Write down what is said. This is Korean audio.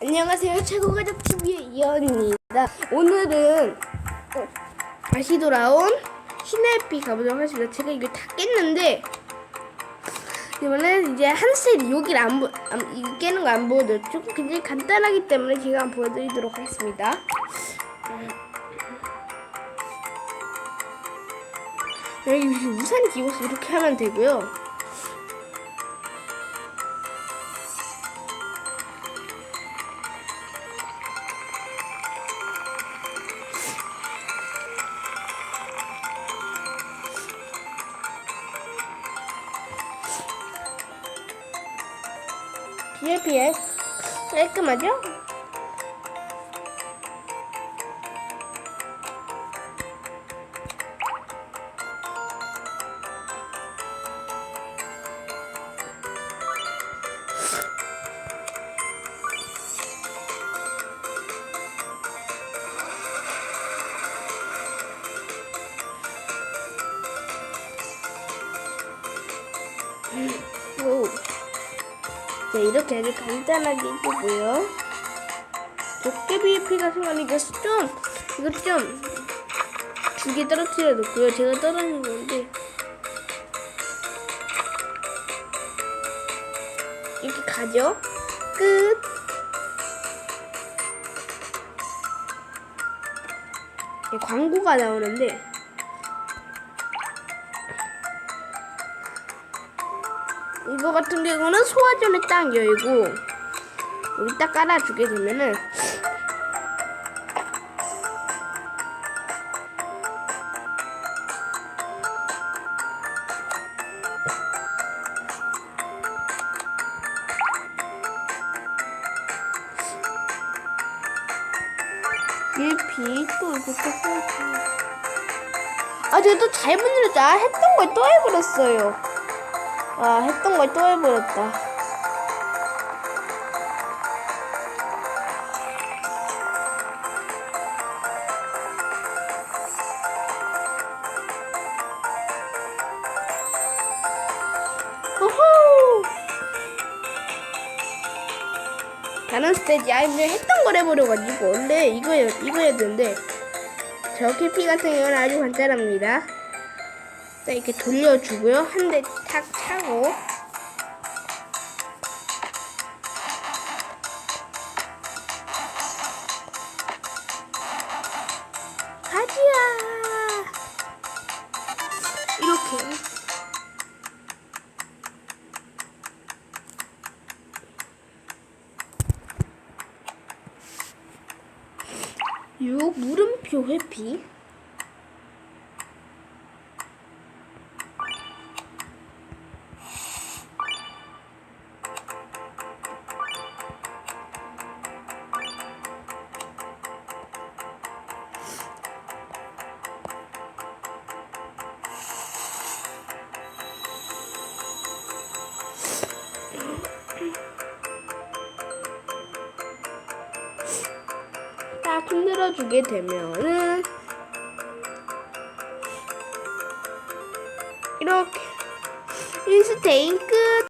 안녕하세요. 최고가족 TV의 이현입니다. 오늘은 어, 다시 돌아온 시네피 가보도록 하겠습니다. 제가 이거 다 깼는데 이번엔 이제 한셀 여기를 안, 보, 안 이거 깨는 거 안 보여드렸죠? 굉장히 간단하기 때문에 제가 한번 보여드리도록 하겠습니다. 여기 우산 끼고서 이렇게 하면 되고요. 비에 비해 깔끔하죠? 오. 자, 이렇게 아주 간단하게 해주고요. 도깨비 피 같은 거는 이거 좀, 이거 좀, 두 개 떨어뜨려 놓고요. 제가 떨어진 건데. 이렇게 가죠. 끝. 예, 광고가 나오는데, 이거 같은 경우는 소화전에 딱 열고 여기 딱 깔아주게 되면은 일피 또 이거 또 써야지. 아 제가 또 잘못 눌렀죠 아 했던 걸 또 해버렸어요 아 했던 걸 또 해버렸다. 호호 다른 스테이지 아니 그냥 했던 걸 해버려가지고 원래 이거 해- 이거 해야 되는데 저 캐피 같은 경우는 아주 간단합니다 자 이렇게 돌려주고요. 한 대 탁 차고. 가지야! 이렇게. 요 물음표 회피 딱 흔들어 주게 되면은 이렇게. 인스테인 끝